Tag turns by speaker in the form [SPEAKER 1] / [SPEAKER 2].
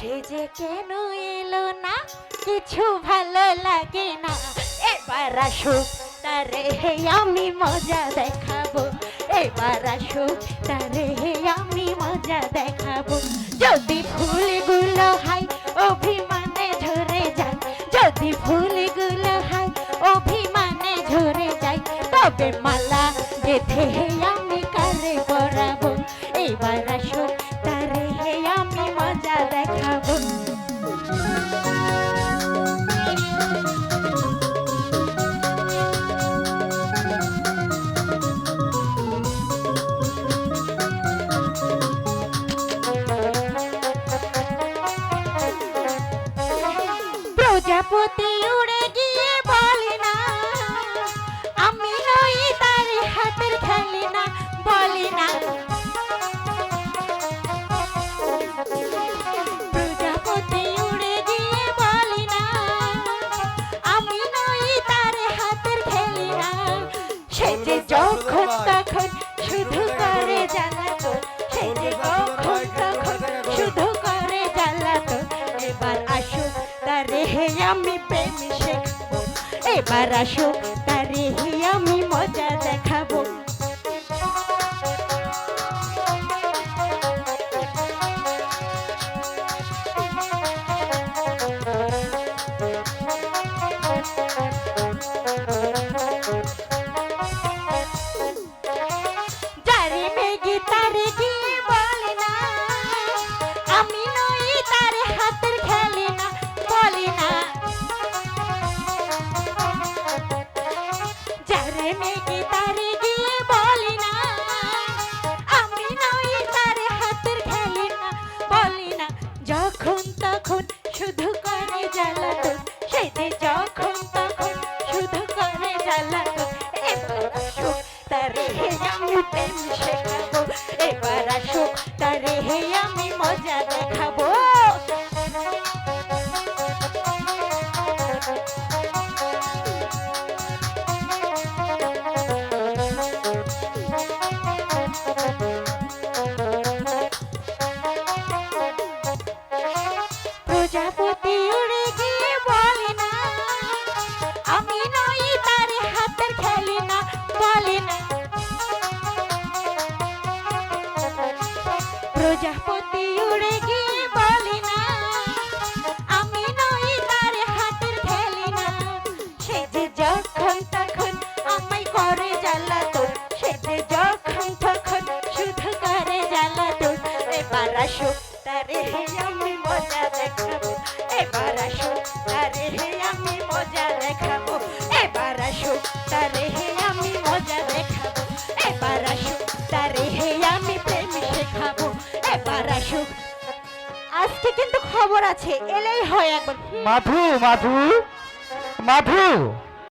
[SPEAKER 1] সে যে কেন এলো না, কিছু ভালো লাগে না। এবার আসুক তারে হে আমি মজা দেখাবো। এবার আসুক তারে হে আমি মজা দেখাবো। যদি ফুলগুলো হাই, অভিমানে ঝরে যায়। যদি ফুলগুলো হাই, অভিমানে ঝরে যায়। তবে মালা গেথে হে আমি কারে পরাবো। এবার আসুক আমি প্রেম শেখাবো এবার আসুক জ্বালাতো এবার আসুক তারে হে আমি প্রেম শেখাবো, এবার আসুক তারে হে আমি মজা দেখাবো। প্রজাপতি প্রজাপতি উড়ে গিয়ে বলে না, আমি নই তার হাতের খেলি না সে যে যখন তখন আমায় করে জ্বালাতো সে যে যখন তখন শুধু করে জ্বালাতো এবার আসুক তারে আমি মজা দেখাবো। এবার আসুক তারে আমি আজকে কিন্তু খবর আছে এলেই হয় একবার।
[SPEAKER 2] মাধু মাধু মাধু।